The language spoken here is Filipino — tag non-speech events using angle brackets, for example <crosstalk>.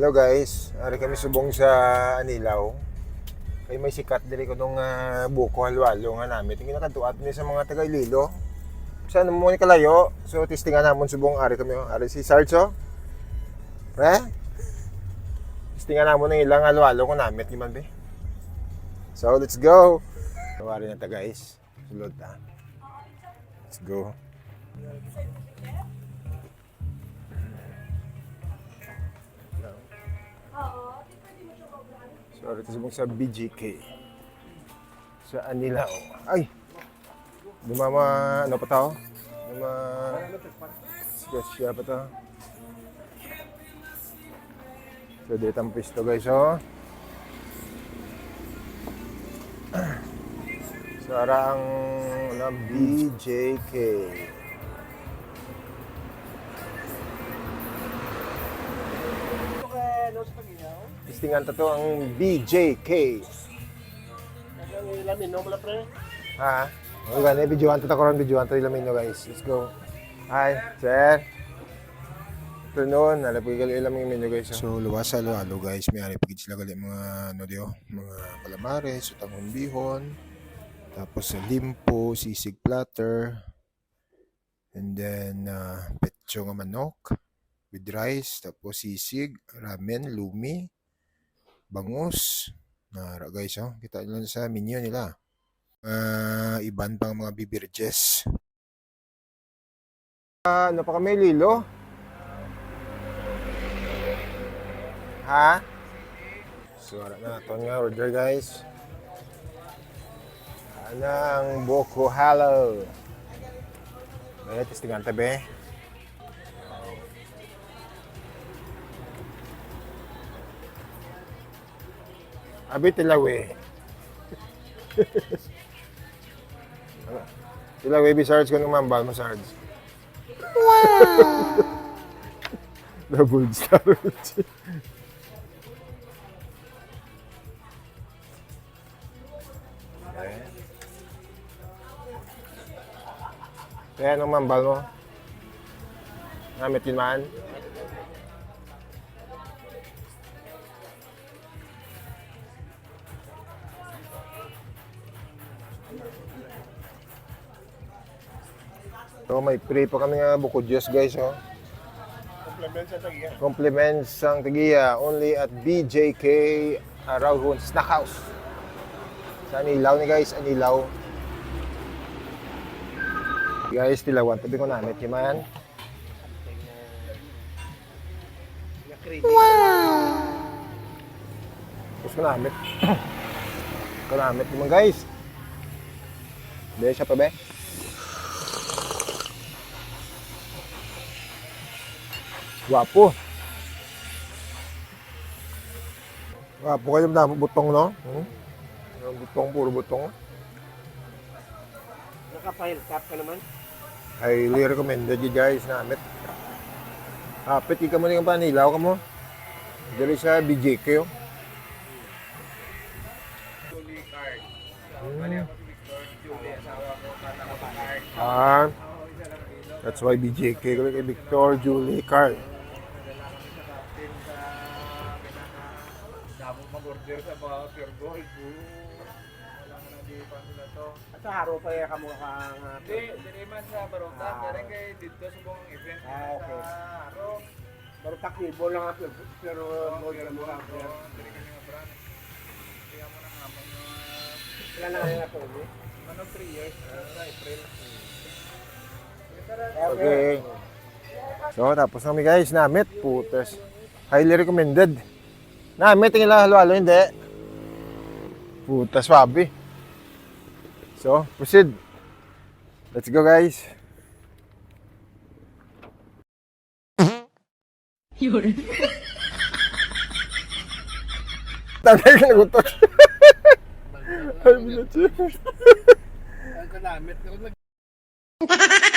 Hello guys, ari kami subong sa Anilaw. Kay may sikat diri ko nung uh, buko halwalo nga namin. Tingin nakatuat ni sa mga taga Ililo. Sa ano mo ni kalayo. So testingan namon subong ari kami. oh. Ari si Sarcho. Pre? Testingan namon ng ilang halwalo ko namin ni man be. So let's go. Tawari na ta guys. Sulod ta. Let's go. So, ito subong sa BGK. Sa Anilao. Ay! Dumama, ano pa tao? Duma... Siya pa to. So, dito ang pisto guys, oh. So, ara ang ano, BJK. Tistingan to to ang BJK. Lamin, no, pala pre? Ha? O gani, videoan to ko ron videoan to ilamin nyo guys. Let's go. Hi, sir. Afternoon, nalap ko gali ilamin menu guys. So, luwas sa lualo guys. May ari pagid sila gali mga ano dio, mga calamares, utang bihon. Tapos sa limpo, sisig platter. And then uh, petso nga manok with rice, tapos sisig, ramen, lumi, bangus. Nara guys, oh. Kita nyo sa menu nila uh, iban pang mga bibirjes. Ah, ano pa kami, Lilo? Ha? So, na ito nga order, guys. Ano ang Boko Halo? May testingan tabi. Abi tilawi. Sila baby sarge ko naman, bal mo sarge. Wow! <laughs> Double star. Kaya nung mambal mo? Namit yun man? So may free pa kami nga bukod Diyos guys oh. Complement sa tagiya. Compliments ang tagiya only at BJK Arauhon Snack House. Sa Anilaw ni guys, Anilaw. Guys, tilawan. Tabi ko namit yun man. Tapos ko namit. <coughs> ko namit yun man guys. Be, siya pa be. Gwapo. Gwapo kayo na butong, no? Hmm? Yung butong, puro butong. Naka-file cap ka naman. Highly recommended you guys namit. Hapit, ika mo na yung panilaw ka mo. Dali sa BJK, oh. Hmm. Ah, that's why BJK ko kay Victor Julie Carl. Mag-order sa mga pure gold. Wala mo na di pa nila to. At sa haro pa yung kamukha nga. Hindi, dili man sa Baruta. Dari kay dito sa buong event. Ah, okay. Sa Aro. Pero takbo lang nga pero pero gold na mukha. Dili kami nga brand. Kaya mo na nga Wala na nga nga to. eh. ano 3 years ah, sa April. Okay. So, tapos kami guys, namit. Putas. Highly recommended. Namit, tingin lang halo-halo, hindi. Putas, wabi. So, proceed. Let's go guys. Yun. Tagay ka nagutot. Ay, binatsi. <laughs> Ang kalamit. <laughs>